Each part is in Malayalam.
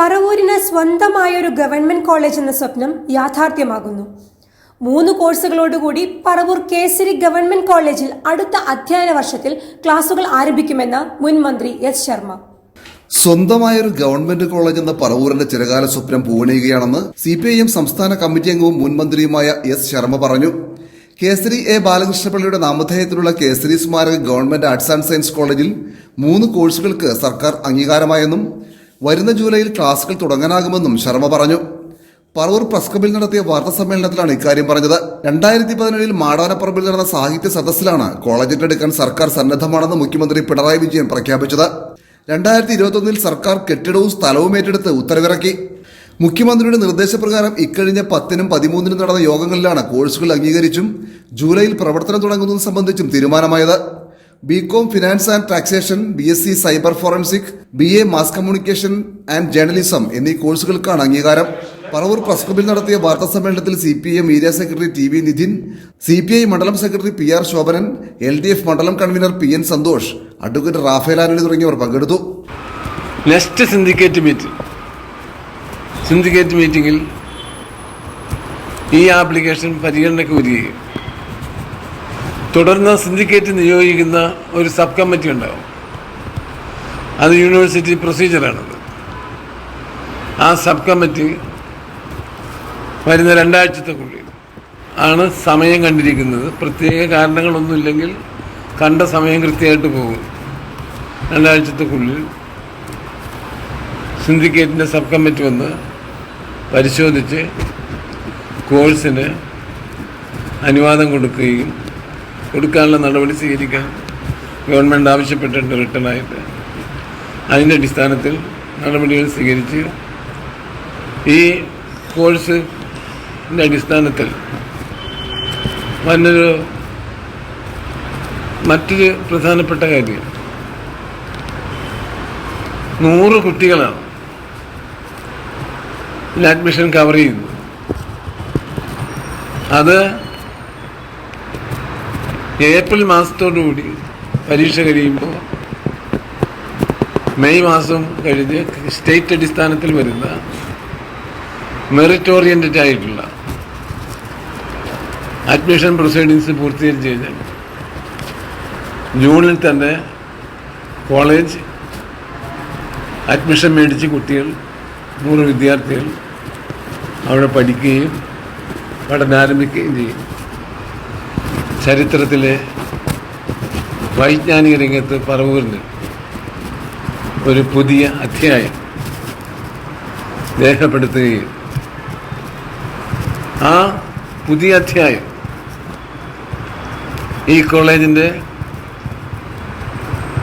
പറവൂരിന് സ്വന്തമായൊരു ഗവൺമെന്റ് കോളേജ് എന്ന സ്വപ്നം യാഥാർത്ഥ്യമാകുന്നു. മൂന്ന് കോഴ്സുകളോടുകൂടി പറവൂർ കേസരി ഗവൺമെന്റ് കോളേജിൽ അടുത്ത അധ്യയന വർഷത്തിൽ ക്ലാസുകൾ ആരംഭിക്കുമെന്ന് മുൻ മന്ത്രി എസ് ശർമ്മ. സ്വന്തമായ ഒരു ഗവൺമെന്റ് കോളേജ് എന്ന പറവൂരിന്റെ ചിരകാല സ്വപ്നം പൂവണിയുകയാണെന്ന് സി പി ഐ എം സംസ്ഥാന കമ്മിറ്റി അംഗവും മുൻ മന്ത്രിയുമായ എസ് ശർമ്മ പറഞ്ഞു. കേസരി എ ബാലകൃഷ്ണപിള്ളയുടെ നാമധേയത്തിലുള്ള കേസരി സ്മാരക ഗവൺമെന്റ് ആർട്സ് ആൻഡ് സയൻസ് കോളേജിൽ മൂന്ന് കോഴ്സുകൾക്ക് സർക്കാർ അംഗീകാരമായെന്നും വരുന്ന ജൂലൈയിൽ ക്ലാസുകൾ തുടങ്ങാനാകുമെന്നും ശർമ്മ പറഞ്ഞു. പറവൂർ പ്രസ് ക്ലബിൽ നടത്തിയ വാർത്താ സമ്മേളനത്തിലാണ് ഇക്കാര്യം പറഞ്ഞത്. രണ്ടായിരത്തി പതിനേഴിൽ മാടാനപ്പറമ്പിൽ നടന്ന സാഹിത്യ സദസ്സിലാണ് കോളേജ് ഏറ്റെടുക്കാൻ സർക്കാർ സന്നദ്ധമാണെന്ന് മുഖ്യമന്ത്രി പിണറായി വിജയൻ പ്രഖ്യാപിച്ചത്. രണ്ടായിരത്തി ഇരുപത്തൊന്നിൽ സർക്കാർ കെട്ടിടവും സ്ഥലവും ഏറ്റെടുത്ത് ഉത്തരവിറക്കി. മുഖ്യമന്ത്രിയുടെ നിർദ്ദേശപ്രകാരം ഇക്കഴിഞ്ഞ പത്തിനും പതിമൂന്നിനും നടന്ന യോഗങ്ങളിലാണ് കോഴ്സുകൾ അംഗീകരിച്ചും ജൂലൈയിൽ പ്രവർത്തനം തുടങ്ങുന്നത് സംബന്ധിച്ചും തീരുമാനമായത്. B Com finance and taxation B S C cyber forensic B A mass communication and journalism എന്നീ കോഴ്സുകൾക്കാണ് അംഗീകാരം. പറവൂർ പ്രസ് ക്ലബിൽ നടത്തിയ വാർത്താ സമ്മേളനത്തിൽ C P M area secretary T V Nithin C P I മണ്ഡലം secretary P R Shobhanan L D F മണ്ഡലം convener P N Santhosh advocate Raphael Antony തുടങ്ങിയവർ പങ്കെടുത്തു. നെക്സ്റ്റ് സിൻഡിക്കേറ്റ് മീറ്റിംഗ് സിൻഡിക്കേറ്റ് മീറ്റിംഗിൽ ഈ ആപ്ലിക്കേഷൻ പരിഗണനയ്ക്ക് വരികയും തുടർന്ന് സിൻഡിക്കേറ്റ് നിയോഗിക്കുന്ന ഒരു സബ് കമ്മിറ്റി ഉണ്ടാകും. അത് യൂണിവേഴ്സിറ്റി പ്രൊസീജിയറാണത്. ആ സബ് കമ്മിറ്റി വരുന്ന രണ്ടാഴ്ചത്തേക്കുള്ളിൽ ആണ് സമയം കണ്ടിരിക്കുന്നത്. പ്രത്യേക കാരണങ്ങളൊന്നുമില്ലെങ്കിൽ കണ്ട സമയം കൃത്യമായിട്ട് പോകും. രണ്ടാഴ്ചത്തേക്കുള്ളിൽ സിൻഡിക്കേറ്റിന്റെ സബ് കമ്മിറ്റി വന്ന് പരിശോധിച്ച് കോഴ്സിന് അനുവാദം കൊടുക്കുകയും കൊടുക്കാനുള്ള നടപടി സ്വീകരിക്കാൻ ഗവൺമെന്റ് ആവശ്യപ്പെട്ടിട്ടുണ്ട് റിട്ടേണായിട്ട് അതിന്റെ അടിസ്ഥാനത്തിൽ നടപടികൾ സ്വീകരിച്ച് ഈ കോഴ്സിന്റെ അടിസ്ഥാനത്തിൽ മറ്റൊരു മറ്റൊരു പ്രധാനപ്പെട്ട കാര്യം. നൂറ് കുട്ടികളാണ് ഇതിൽ അഡ്മിഷൻ കവർ ചെയ്യുന്നത്. അത് ഏപ്രിൽ മാസത്തോടുകൂടി പരീക്ഷ കഴിയുമ്പോൾ മെയ് മാസം കഴിഞ്ഞ് സ്റ്റേറ്റ് അടിസ്ഥാനത്തിൽ വരുന്ന മെറിറ്റ് ഓറിയന്റഡ് ആയിട്ടുള്ള അഡ്മിഷൻ പ്രൊസീഡിങ്സ് പൂർത്തീകരിച്ച് കഴിഞ്ഞാൽ ജൂണിൽ തന്നെ കോളേജ് അഡ്മിഷൻ മേടിച്ച് കുട്ടികൾ നൂറ് വിദ്യാർത്ഥികൾ അവിടെ പഠിക്കുകയും പഠനം ആരംഭിക്കുകയും ചെയ്യും. ചരിത്രത്തിലെ വൈജ്ഞാനിക രംഗത്ത് പറവൂരിന് ഒരു പുതിയ അധ്യായം രേഖപ്പെടുത്തുകയും. ആ പുതിയ അധ്യായം ഈ കോളേജിന്റെ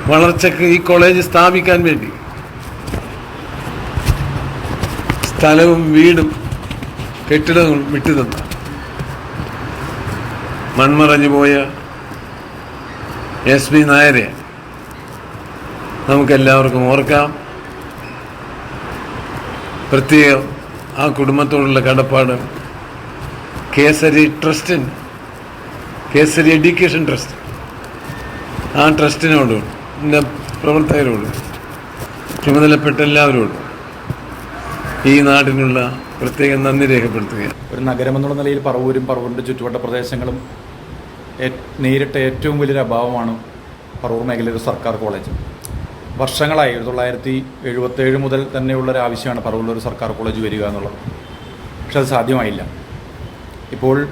വളർച്ചയ്ക്ക് ഈ കോളേജ് സ്ഥാപിക്കാൻ വേണ്ടി. സ്ഥലവും വീടും കെട്ടിടവും വിട്ടുതന്ന മൺമറഞ്ഞു പോയ എസ് പി നായരെ നമുക്കെല്ലാവർക്കും ഓർക്കാം. പ്രത്യേകം ആ കുടുംബത്തോടുള്ള കടപ്പാട്. കേസരി ട്രസ്റ്റിന് കേസരി എഡ്യൂക്കേഷൻ ട്രസ്റ്റ്. ആ ട്രസ്റ്റിനോടും എന്റെ പ്രവർത്തകരോടും ചുമതലപ്പെട്ട എല്ലാവരോടും ഈ നാടിനുള്ള പ്രത്യേകം നന്ദി രേഖപ്പെടുത്തുകയാണ്. ഒരു നഗരമെന്നുള്ള നിലയിൽ പറവൂരും പറവൂരിന്റെ ചുറ്റുവട്ട പ്രദേശങ്ങളും നേരിട്ട ഏറ്റവും വലിയൊരു അഭാവമാണ് പറവൂർ മേഖലയിലെ സർക്കാർ കോളേജ്. വർഷങ്ങളായി ആയിരത്തി തൊള്ളായിരത്തി എഴുപത്തേഴ് മുതൽ തന്നെയുള്ള ഒരു ആവശ്യമാണ് പറവൂരിൽ ഒരു സർക്കാർ കോളേജ് വരിക എന്നുള്ളത്. പക്ഷെ അത് സാധ്യമായില്ല. ഇപ്പോൾ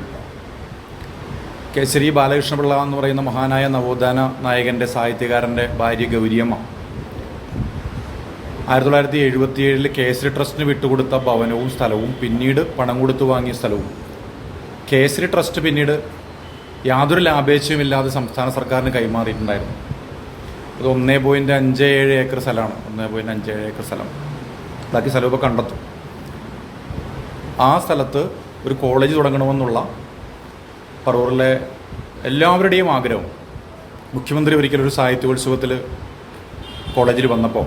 കേസരി ബാലകൃഷ്ണപിള്ള എന്ന് പറയുന്ന മഹാനായ നവോത്ഥാന നായകന്റെ സാഹിത്യകാരന്റെ ഭാര്യ ഗൗരിയമ്മ ആയിരത്തി തൊള്ളായിരത്തി എഴുപത്തിയേഴിൽ കേസരി ട്രസ്റ്റിന് വിട്ടുകൊടുത്ത ഭവനവും സ്ഥലവും പിന്നീട് പണം കൊടുത്തു വാങ്ങിയ സ്ഥലവും. കേസരി ട്രസ്റ്റ് പിന്നീട് യാതൊരു ലാഭേച്ഛയുമില്ലാതെ സംസ്ഥാന സർക്കാരിന് കൈമാറിയിട്ടുണ്ടായിരുന്നു. അത് ഒന്നേ പോയിന്റ് അഞ്ച് ഏഴ് ഏക്കർ സ്ഥലമാണ്. ഒന്നേ പോയിന്റ് അഞ്ച് ഏഴ് ഏക്കർ സ്ഥലം. ബാക്കി സ്ഥലം ഇപ്പോൾ കണ്ടെത്തും. ആ സ്ഥലത്ത് ഒരു കോളേജ് തുടങ്ങണമെന്നുള്ള പറവൂറിലെ എല്ലാവരുടെയും ആഗ്രഹം മുഖ്യമന്ത്രി ഒരിക്കലൊരു സാഹിത്യോത്സവത്തിൽ കോളേജിൽ വന്നപ്പോൾ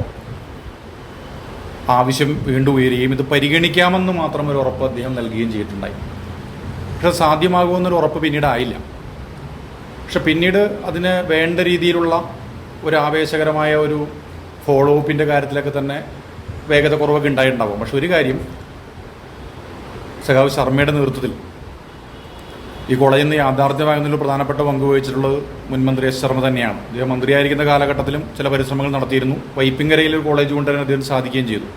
ആവശ്യം വീണ്ടും ഉയരുകയും ഇത് പരിഗണിക്കാമെന്ന് മാത്രം ഒരു ഉറപ്പ് അദ്ദേഹം നൽകുകയും ചെയ്തിട്ടുണ്ടായി. പക്ഷെ സാധ്യമാകുമെന്നൊരു ഉറപ്പ് പിന്നീട് ആയില്ല. പക്ഷെ പിന്നീട് അതിന് വേണ്ട രീതിയിലുള്ള ഒരു ആവേശകരമായ ഒരു ഫോളോ അപ്പിന്റെ കാര്യത്തിലൊക്കെ തന്നെ വേഗത കുറവൊക്കെ ഉണ്ടായിട്ടുണ്ടാവും. പക്ഷെ ഒരു കാര്യം സഖാവ് ശർമ്മയുടെ നേതൃത്വത്തിൽ ഈ കോളേജിൽ നിന്ന് യാഥാർത്ഥ്യമാകുന്നതിൽ പ്രധാനപ്പെട്ട പങ്ക് വഹിച്ചിട്ടുള്ളത് മുൻ മന്ത്രി എസ് ശർമ്മ തന്നെയാണ്. അദ്ദേഹം മന്ത്രിയായിരിക്കുന്ന കാലഘട്ടത്തിലും ചില പരിശ്രമങ്ങൾ നടത്തിയിരുന്നു. വൈപ്പിങ്കരയിൽ ഒരു കോളേജ് കൊണ്ടുവരാൻ അദ്ദേഹം സാധിക്കുകയും ചെയ്തു.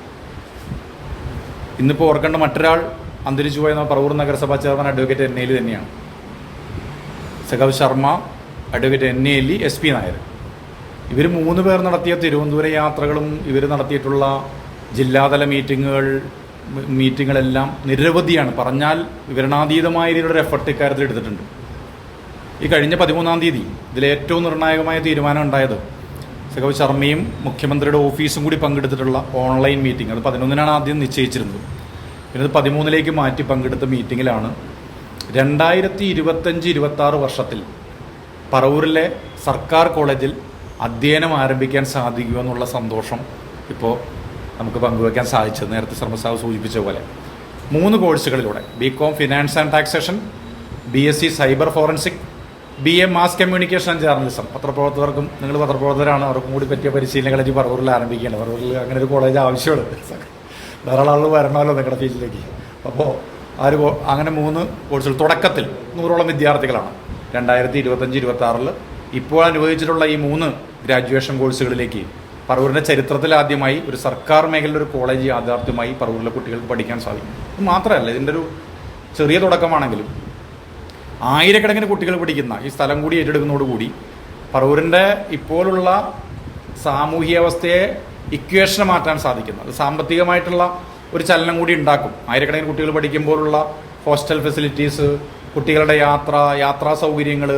ഇന്നിപ്പോൾ ഓർക്കേണ്ട മറ്റൊരാൾ അന്തരിച്ചു പോയ നമ്മുടെ പറവൂർ നഗരസഭാ ചെയർമാൻ അഡ്വക്കേറ്റ് എൻ തന്നെയാണ്. സഖാവ് ശർമ്മ അഡ്വക്കേറ്റ് എൻ എ എല്ലി എസ് പി നായർ. ഇവർ മൂന്ന് പേർ നടത്തിയ തിരുവനന്തപുരം യാത്രകളും ഇവർ നടത്തിയിട്ടുള്ള ജില്ലാതല മീറ്റിങ്ങുകൾ മീറ്റിങ്ങുകളെല്ലാം നിരവധിയാണ്. പറഞ്ഞാൽ വിവരണാതീതമായ രീതിയിലുള്ള എഫർട്ട് ഇക്കാര്യത്തിൽ എടുത്തിട്ടുണ്ട്. ഈ കഴിഞ്ഞ പതിമൂന്നാം തീയതി ഇതിൽ ഏറ്റവും നിർണായകമായ തീരുമാനം ഉണ്ടായത് സഖാവ് ശർമ്മയും മുഖ്യമന്ത്രിയുടെ ഓഫീസും കൂടി പങ്കെടുത്തിട്ടുള്ള ഓൺലൈൻ മീറ്റിംഗ്. അത് പതിനൊന്നിനാണ് ആദ്യം നിശ്ചയിച്ചിരുന്നത്. പിന്നെ അത് പതിമൂന്നിലേക്ക് മാറ്റി പങ്കെടുത്ത മീറ്റിങ്ങിലാണ് രണ്ടായിരത്തി ഇരുപത്തഞ്ച് ഇരുപത്തി ആറ് വർഷത്തിൽ പറവൂരിലെ സർക്കാർ കോളേജിൽ അധ്യയനം ആരംഭിക്കാൻ സാധിക്കുമെന്നുള്ള സന്തോഷം ഇപ്പോൾ നമുക്ക് പങ്കുവയ്ക്കാൻ സാധിച്ചത്. നേരത്തെ ശ്രമസാവ് സൂചിപ്പിച്ച പോലെ മൂന്ന് കോഴ്സുകളിലൂടെ B Com finance and taxation B S C cyber forensic B A mass communication and journalism. പത്രപ്രവർത്തകർക്കും നിങ്ങൾ പത്രപ്രവർത്തകരാണ് അവർക്കും കൂടി പറ്റിയ പരിശീലനങ്ങൾ ഈ പറവൂരിൽ ആരംഭിക്കുകയാണ് പറവൂരിൽ അങ്ങനെ ഒരു കോളേജ് ആവശ്യമുണ്ട്. ധാരാളം ആളുകൾ വരണമല്ലോ നിങ്ങളുടെ ഫീൽഡിലേക്ക്. അപ്പോൾ ആ അങ്ങനെ മൂന്ന് കോഴ്സുകൾ. തുടക്കത്തിൽ നൂറോളം വിദ്യാർത്ഥികളാണ്. രണ്ടായിരത്തി ഇരുപത്തഞ്ച് ഇരുപത്തി ആറിൽ ഇപ്പോൾ അനുഭവിച്ചിട്ടുള്ള ഈ മൂന്ന് ഗ്രാജുവേഷൻ കോഴ്സുകളിലേക്ക് പറവൂരിന്റെ ചരിത്രത്തിൽ ആദ്യമായി ഒരു സർക്കാർ മേഖലയിലെ ഒരു കോളേജ് യാഥാർത്ഥ്യമായി പറവൂരിലെ കുട്ടികൾക്ക് പഠിക്കാൻ സാധിക്കും. ഇത് മാത്രമല്ല ഇതിന്റെ ഒരു ചെറിയ തുടക്കമാണെങ്കിലും ആയിരക്കണക്കിന് കുട്ടികൾ പഠിക്കുന്ന ഈ സ്ഥലം കൂടി ഏറ്റെടുക്കുന്നതോടുകൂടി പറവൂരിന്റെ ഇപ്പോഴുള്ള സാമൂഹ്യാവസ്ഥയെ ഇക്വേഷന് മാറ്റാൻ സാധിക്കുന്നു. അത് സാമ്പത്തികമായിട്ടുള്ള ഒരു ചലനം കൂടി ഉണ്ടാക്കും. ആയിരക്കണക്കിന് കുട്ടികൾ പഠിക്കുമ്പോഴുള്ള ഹോസ്റ്റൽ ഫെസിലിറ്റീസ് കുട്ടികളുടെ യാത്ര യാത്രാ സൗകര്യങ്ങൾ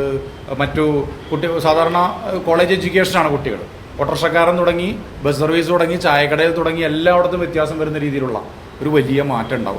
മറ്റു കുട്ടി സാധാരണ കോളേജ് എഡ്യൂക്കേഷനാണ് കുട്ടികൾ. ഓട്ടോറിക്ഷക്കാരൻ തുടങ്ങി ബസ് സർവീസ് തുടങ്ങി ചായക്കടയിൽ തുടങ്ങി എല്ലായിടത്തും വ്യത്യാസം വരുന്ന രീതിയിലുള്ള ഒരു വലിയ മാറ്റം ഉണ്ടാവും.